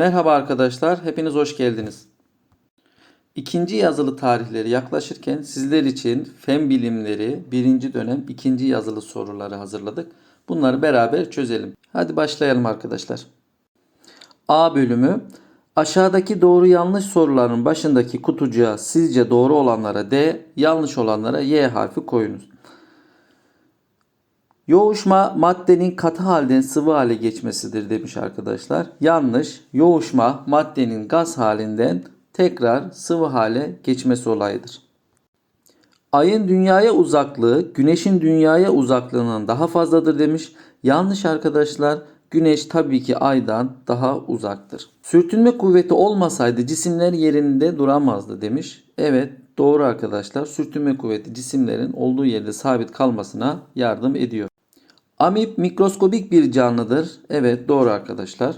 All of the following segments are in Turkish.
Merhaba arkadaşlar, hepiniz hoş geldiniz. İkinci yazılı tarihleri yaklaşırken sizler için fen bilimleri birinci dönem ikinci yazılı soruları hazırladık. Bunları beraber çözelim. Hadi başlayalım arkadaşlar. A bölümü Aşağıdaki doğru yanlış soruların başındaki kutucuğa sizce doğru olanlara D, yanlış olanlara Y harfi koyunuz. Yoğuşma maddenin katı halden sıvı hale geçmesidir demiş arkadaşlar. Yanlış. Yoğuşma maddenin gaz halinden tekrar sıvı hale geçmesi olayıdır. Ayın dünyaya uzaklığı güneşin dünyaya uzaklığından daha fazladır demiş. Yanlış arkadaşlar. Güneş tabii ki aydan daha uzaktır. Sürtünme kuvveti olmasaydı cisimler yerinde duramazdı demiş. Evet doğru arkadaşlar. Sürtünme kuvveti cisimlerin olduğu yerde sabit kalmasına yardım ediyor. Amip mikroskobik bir canlıdır. Evet doğru arkadaşlar.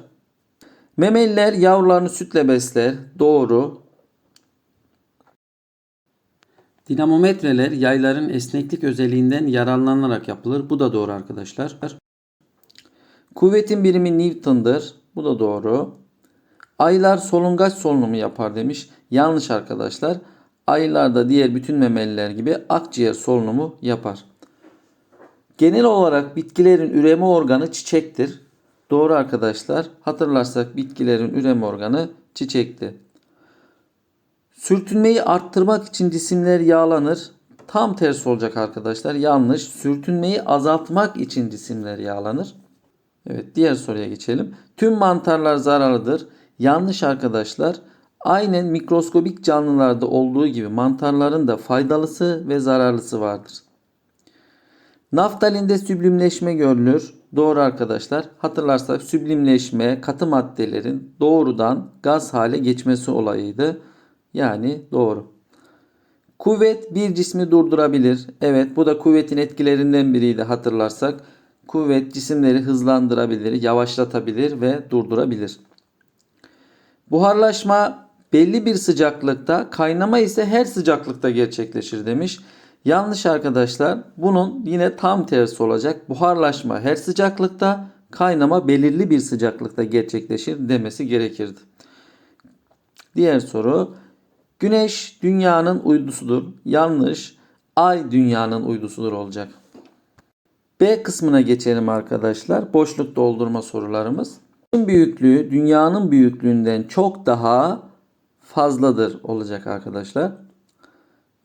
Memeliler yavrularını sütle besler. Doğru. Dinamometreler yayların esneklik özelliğinden yararlanarak yapılır. Bu da doğru arkadaşlar. Kuvvetin birimi Newton'dır. Bu da doğru. Aylar solungaç solunumu yapar demiş. Yanlış arkadaşlar. Aylar da diğer bütün memeliler gibi akciğer solunumu yapar. Genel olarak bitkilerin üreme organı çiçektir. Doğru arkadaşlar. Hatırlarsak bitkilerin üreme organı çiçekti. Sürtünmeyi arttırmak için cisimler yağlanır. Tam tersi olacak arkadaşlar. Yanlış. Sürtünmeyi azaltmak için cisimler yağlanır. Evet diğer soruya geçelim. Tüm mantarlar zararlıdır. Yanlış arkadaşlar. Aynen mikroskobik canlılarda olduğu gibi mantarların da faydalısı ve zararlısı vardır. Naftalinde süblimleşme görülür. Doğru arkadaşlar. Hatırlarsak süblimleşme katı maddelerin doğrudan gaz hale geçmesi olayıydı. Yani doğru. Kuvvet bir cismi durdurabilir. Evet bu da kuvvetin etkilerinden biriydi hatırlarsak. Kuvvet cisimleri hızlandırabilir, yavaşlatabilir ve durdurabilir. Buharlaşma belli bir sıcaklıkta, kaynama ise her sıcaklıkta gerçekleşir demiş. Yanlış arkadaşlar. Bunun yine tam tersi olacak. Buharlaşma her sıcaklıkta, kaynama belirli bir sıcaklıkta gerçekleşir demesi gerekirdi. Diğer soru. Güneş dünyanın uydusudur. Yanlış. Ay dünyanın uydusudur olacak. B kısmına geçelim arkadaşlar. Boşluk doldurma sorularımız. Büyüklüğü dünyanın büyüklüğünden çok daha fazladır olacak arkadaşlar.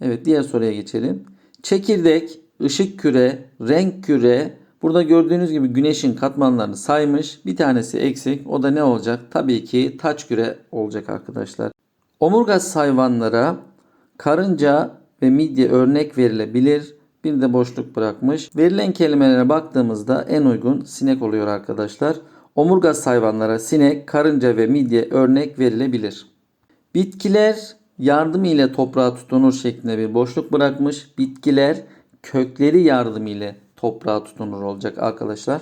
Evet diğer soruya geçelim. Çekirdek, ışık küre, renk küre. Burada gördüğünüz gibi güneşin katmanlarını saymış. Bir tanesi eksik. O da ne olacak? Tabii ki taç küre olacak arkadaşlar. Omurgasız hayvanlara karınca ve midye örnek verilebilir. Bir de boşluk bırakmış. Verilen kelimelere baktığımızda en uygun sinek oluyor arkadaşlar. Omurgasız hayvanlara sinek, karınca ve midye örnek verilebilir. Bitkiler yardımı ile toprağa tutunur şeklinde bir boşluk bırakmış. Bitkiler kökleri yardımı ile toprağa tutunur olacak arkadaşlar.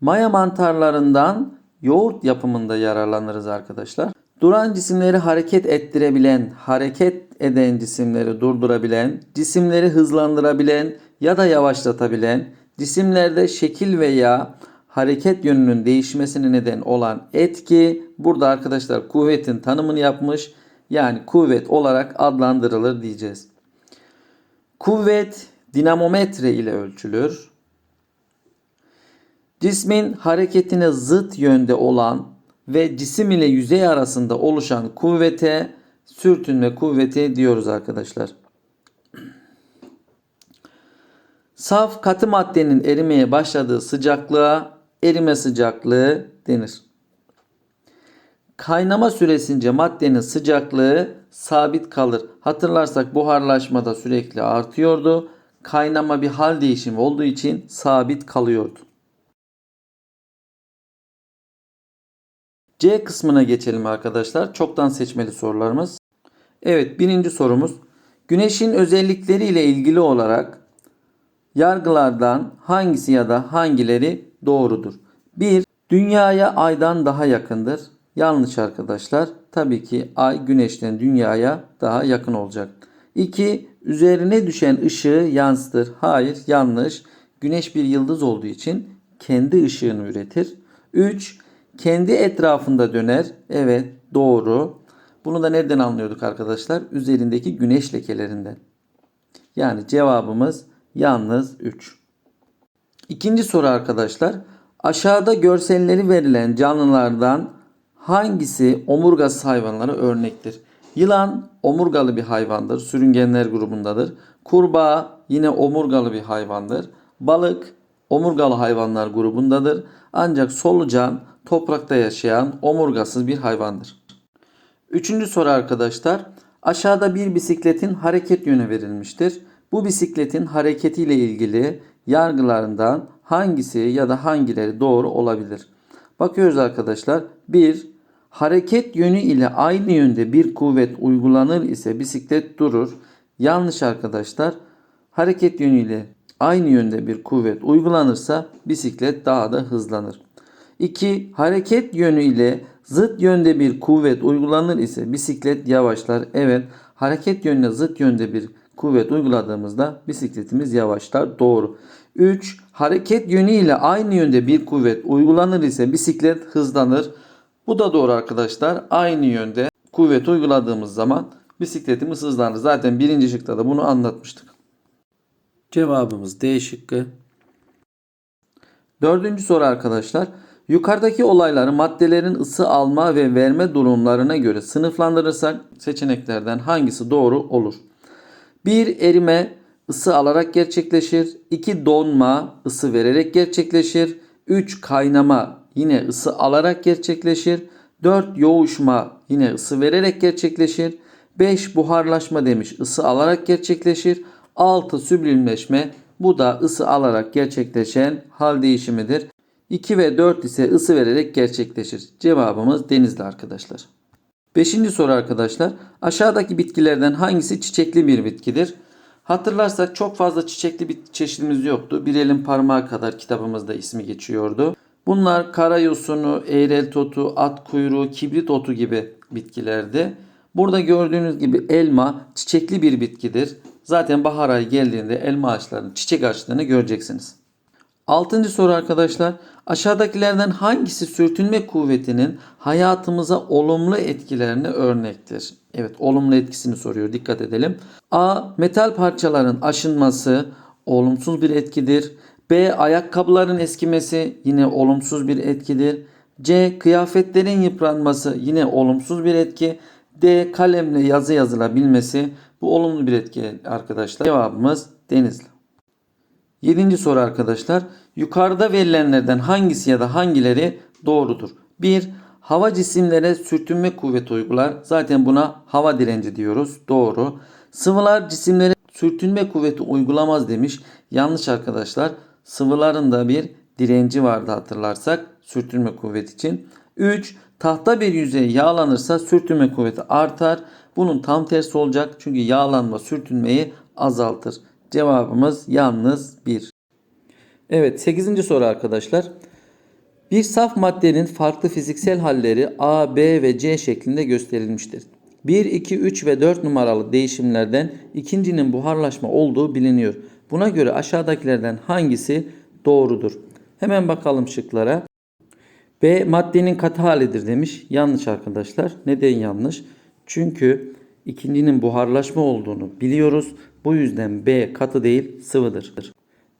Maya mantarlarından yoğurt yapımında yararlanırız arkadaşlar. Duran cisimleri hareket ettirebilen, hareket eden cisimleri durdurabilen, cisimleri hızlandırabilen ya da yavaşlatabilen, cisimlerde şekil veya hareket yönünün değişmesine neden olan etki burada arkadaşlar kuvvetin tanımını yapmış. Yani kuvvet olarak adlandırılır diyeceğiz. Kuvvet dinamometre ile ölçülür. Cismin hareketine zıt yönde olan ve cisim ile yüzey arasında oluşan kuvvete sürtünme kuvveti diyoruz arkadaşlar. Saf katı maddenin erimeye başladığı sıcaklığa erime sıcaklığı denir. Kaynama süresince maddenin sıcaklığı sabit kalır. Hatırlarsak buharlaşmada sürekli artıyordu. Kaynama bir hal değişimi olduğu için sabit kalıyordu. C kısmına geçelim arkadaşlar. Çoktan seçmeli sorularımız. Evet birinci sorumuz. Güneşin özellikleri ile ilgili olarak yargılardan hangisi ya da hangileri doğrudur? 1. Dünyaya aydan daha yakındır. Yanlış arkadaşlar. Tabii ki ay güneşten dünyaya daha yakın olacak. 2. Üzerine düşen ışığı yansıtır. Hayır yanlış. Güneş bir yıldız olduğu için kendi ışığını üretir. 3. kendi etrafında döner. Evet doğru. Bunu da nereden anlıyorduk arkadaşlar? Üzerindeki güneş lekelerinden. Yani cevabımız yalnız 3. İkinci soru arkadaşlar. Aşağıda görselleri verilen canlılardan hangisi omurgasız hayvanlara örnektir? Yılan omurgalı bir hayvandır. Sürüngenler grubundadır. Kurbağa yine omurgalı bir hayvandır. Balık omurgalı hayvanlar grubundadır. Ancak solucan toprakta yaşayan omurgasız bir hayvandır. Üçüncü soru arkadaşlar. Aşağıda bir bisikletin hareket yönü verilmiştir. Bu bisikletin hareketiyle ilgili yargılarından hangisi ya da hangileri doğru olabilir? Bakıyoruz arkadaşlar. 1. Hareket yönü ile aynı yönde bir kuvvet uygulanır ise bisiklet durur. Yanlış arkadaşlar. Hareket yönüyle aynı yönde bir kuvvet uygulanırsa bisiklet daha da hızlanır. 2. Hareket yönü ile zıt yönde bir kuvvet uygulanır ise bisiklet yavaşlar. Evet, hareket yönüne zıt yönde bir kuvvet uyguladığımızda bisikletimiz yavaşlar. Doğru. 3. Hareket yönü ile aynı yönde bir kuvvet uygulanır ise bisiklet hızlanır. Bu da doğru arkadaşlar. Aynı yönde kuvvet uyguladığımız zaman bisikletimiz hızlanır. Zaten birinci şıkta da bunu anlatmıştık. Cevabımız D şıkkı. Dördüncü soru arkadaşlar. Yukarıdaki olayları maddelerin ısı alma ve verme durumlarına göre sınıflandırırsak seçeneklerden hangisi doğru olur? 1. Erime ısı alarak gerçekleşir. 2. Donma ısı vererek gerçekleşir. 3. Kaynama yine ısı alarak gerçekleşir. 4. Yoğuşma yine ısı vererek gerçekleşir. 5. Buharlaşma demiş ısı alarak gerçekleşir. 6. Süblimleşme bu da ısı alarak gerçekleşen hal değişimidir. 2 ve 4 ise ısı vererek gerçekleşir. Cevabımız denizli arkadaşlar. Beşinci soru arkadaşlar. Aşağıdaki bitkilerden hangisi çiçekli bir bitkidir? Hatırlarsak çok fazla çiçekli bir çeşidimiz yoktu. Bir elin parmağı kadar kitabımızda ismi geçiyordu. Bunlar karayosunu, eğrel otu, at kuyruğu, kibrit otu gibi bitkilerdi. Burada gördüğünüz gibi elma çiçekli bir bitkidir. Zaten bahar ayı geldiğinde elma ağaçlarının çiçek açtığını göreceksiniz. Altıncı soru arkadaşlar. Aşağıdakilerden hangisi sürtünme kuvvetinin hayatımıza olumlu etkilerini örnektir? Evet olumlu etkisini soruyor dikkat edelim. A. Metal parçaların aşınması olumsuz bir etkidir. B. Ayakkabıların eskimesi yine olumsuz bir etkidir. C. Kıyafetlerin yıpranması yine olumsuz bir etki. D. Kalemle yazı yazılabilmesi bu olumlu bir etki arkadaşlar. Cevabımız Denizli. Yedinci soru arkadaşlar. Yukarıda verilenlerden hangisi ya da hangileri doğrudur? 1. Hava cisimlere sürtünme kuvveti uygular. Zaten buna hava direnci diyoruz. Doğru. Sıvılar cisimlere sürtünme kuvveti uygulamaz demiş. Yanlış arkadaşlar. Sıvıların da bir direnci vardı hatırlarsak sürtünme kuvveti için. 3. Tahta bir yüzey yağlanırsa sürtünme kuvveti artar. Bunun tam tersi olacak. Çünkü yağlanma sürtünmeyi azaltır. Cevabımız yalnız 1. Evet 8. soru arkadaşlar. Bir saf maddenin farklı fiziksel halleri A, B ve C şeklinde gösterilmiştir. 1, 2, 3 ve 4 numaralı değişimlerden ikincinin buharlaşma olduğu biliniyor. Buna göre aşağıdakilerden hangisi doğrudur? Hemen bakalım şıklara. B maddenin katı halidir demiş. Yanlış arkadaşlar. Neden yanlış? Çünkü ikincinin buharlaşma olduğunu biliyoruz. Bu yüzden B katı değil sıvıdır.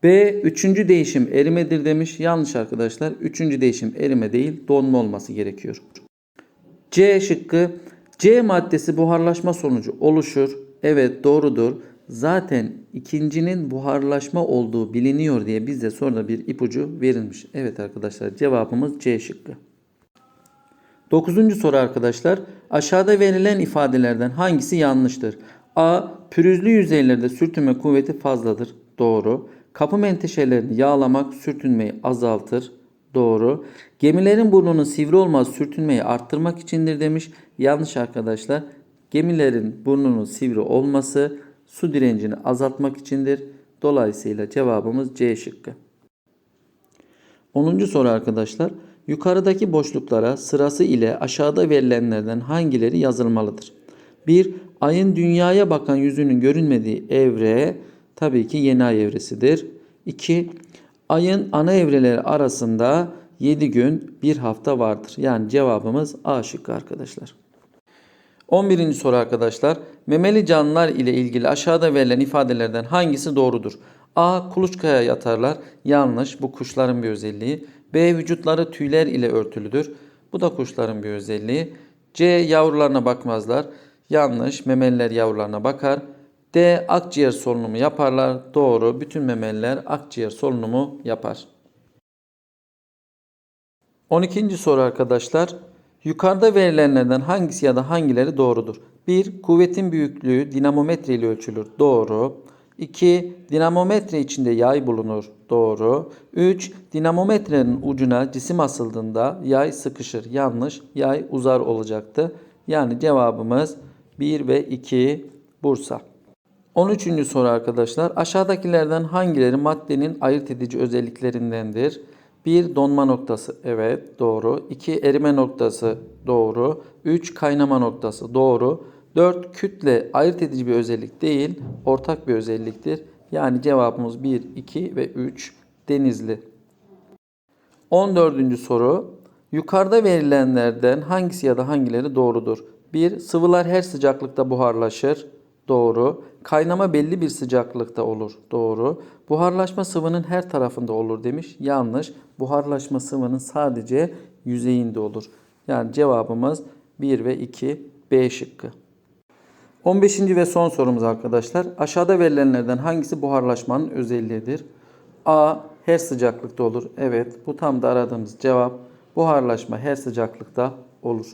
B üçüncü değişim erimedir demiş. Yanlış arkadaşlar. Üçüncü değişim erime değil donma olması gerekiyor. C şıkkı C maddesi buharlaşma sonucu oluşur. Evet doğrudur. Zaten ikincinin buharlaşma olduğu biliniyor diye bize sonra bir ipucu verilmiş. Evet arkadaşlar cevabımız C şıkkı. Dokuzuncu soru arkadaşlar. Aşağıda verilen ifadelerden hangisi yanlıştır? A. Pürüzlü yüzeylerde sürtünme kuvveti fazladır. Doğru. Kapı menteşelerini yağlamak sürtünmeyi azaltır. Doğru. Gemilerin burnunun sivri olması sürtünmeyi arttırmak içindir demiş. Yanlış arkadaşlar. Gemilerin burnunun sivri olması su direncini azaltmak içindir. Dolayısıyla cevabımız C şıkkı. 10. soru arkadaşlar. Yukarıdaki boşluklara sırası ile aşağıda verilenlerden hangileri yazılmalıdır? 1. Ayın dünyaya bakan yüzünün görünmediği evre tabii ki yeni ay evresidir. 2. Ayın ana evreleri arasında 7 gün 1 hafta vardır. Yani cevabımız A şıkkı arkadaşlar. 11. soru arkadaşlar. Memeli canlılar ile ilgili aşağıda verilen ifadelerden hangisi doğrudur? A. Kuluçkaya yatarlar. Yanlış. Bu kuşların bir özelliği. B. Vücutları tüyler ile örtülüdür. Bu da kuşların bir özelliği. C. Yavrularına bakmazlar. Yanlış. Memeliler yavrularına bakar. D. Akciğer solunumu yaparlar. Doğru. Bütün memeliler akciğer solunumu yapar. 12. soru arkadaşlar. Yukarıda verilenlerden hangisi ya da hangileri doğrudur? 1. Kuvvetin büyüklüğü dinamometre ile ölçülür. Doğru. 2. Dinamometre içinde yay bulunur. Doğru. 3. Dinamometrenin ucuna cisim asıldığında yay sıkışır. Yanlış. Yay uzar olacaktı. Yani cevabımız 1 ve 2 Bursa. 13. soru arkadaşlar. Aşağıdakilerden hangileri maddenin ayırt edici özelliklerindendir? 1. Donma noktası. Evet doğru. 2. Erime noktası. Doğru. 3. Kaynama noktası. Doğru. 4. Kütle ayırt edici bir özellik değil. Ortak bir özelliktir. Yani cevabımız 1, 2 ve 3. Denizli. 14. soru. Yukarıda verilenlerden hangisi ya da hangileri doğrudur? 1. Sıvılar her sıcaklıkta buharlaşır. Doğru. Kaynama belli bir sıcaklıkta olur. Doğru. Buharlaşma sıvının her tarafında olur demiş. Yanlış. Buharlaşma sıvının sadece yüzeyinde olur. Yani cevabımız 1 ve 2 B şıkkı. 15. ve son sorumuz arkadaşlar. Aşağıda verilenlerden hangisi buharlaşmanın özelliğidir? A. Her sıcaklıkta olur. Evet bu tam da aradığımız cevap. Buharlaşma her sıcaklıkta olur.